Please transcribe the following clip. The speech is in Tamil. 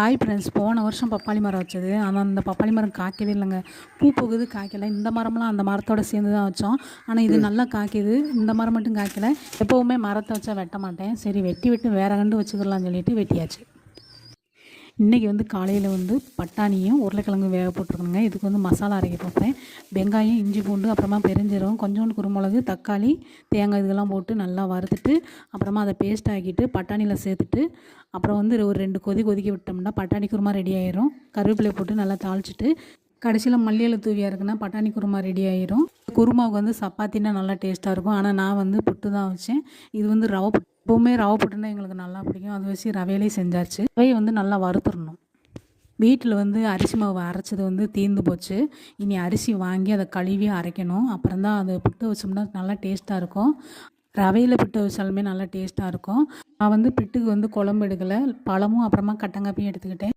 ஹாய் ஃப்ரெண்ட்ஸ் போன வருஷம் பப்பாளி மரம் வச்சது. ஆனால் அந்த பப்பாளி மரம் காய்க்கவே இல்லைங்க. பூ போகுது காய்க்கல. இந்த மரம்லாம் அந்த மரத்தோட சேர்ந்து தான் வச்சோம். ஆனால் இது நல்லா காய்க்குது. இந்த மரம் மட்டும் காய்க்கல. எப்போவுமே மரத்தை வச்சா வெட்ட மாட்டேன். சரி வெட்டி விட்டு வேற கண்டு வச்சுக்கலாம்னு சொல்லிட்டு வெட்டியாச்சு. இன்றைக்கி வந்து காலையில் வந்து பட்டாணியும் உருளைக்கிழங்கு வேக போட்டிருக்கணுங்க. இதுக்கு வந்து மசாலா அரைக்க போகிறேன் வெங்காயம் இஞ்சி பூண்டு அப்புறமா பெருஞ்சீரகம் கொஞ்சோண்டு குருமிளகு தக்காளி தேங்காய் இதெல்லாம் போட்டு நல்லா வறுத்துட்டு அப்புறமா அதை பேஸ்ட் ஆக்கிட்டு பட்டாணியில் சேர்த்துட்டு அப்புறம் வந்து ஒரு ரெண்டு கொதி கொதிக்க விட்டோம்னா பட்டாணி குருமா ரெடி ஆயிரும். கருவேப்பிலை போட்டு நல்லா தாளிச்சிட்டு கடைசியில் மல்லியில் தூவியாக இருக்குன்னா பட்டாணி குருமா ரெடி ஆயிரும். குருமாவுக்கு வந்து சப்பாத்தினா நல்லா டேஸ்ட்டாக இருக்கும். ஆனால் நான் வந்து புட்டு தான் வச்சேன். இது வந்து ரவை புட்டு. எப்போவுமே ரவை புட்டுனா எங்களுக்கு நல்லா பிடிக்கும். அது வச்சு ரவையிலே செஞ்சாச்சு. ரவையை வந்து நல்லா வறுத்துடணும். வீட்டில் வந்து அரிசி மாவு அரைச்சது வந்து தீர்ந்து போச்சு. இனி அரிசி வாங்கி அதை கழுவி அரைக்கணும். அப்புறம் தான் அதை புட்டு வச்சோம்னா நல்லா டேஸ்ட்டாக இருக்கும். ரவையில் புட்டு வச்சாலுமே நல்லா டேஸ்ட்டாக இருக்கும். நான் வந்து பிட்டுக்கு வந்து குழம்பு எடுக்கலை. பழமும் அப்புறமா கட்டங்காப்பியும் எடுத்துக்கிட்டேன்.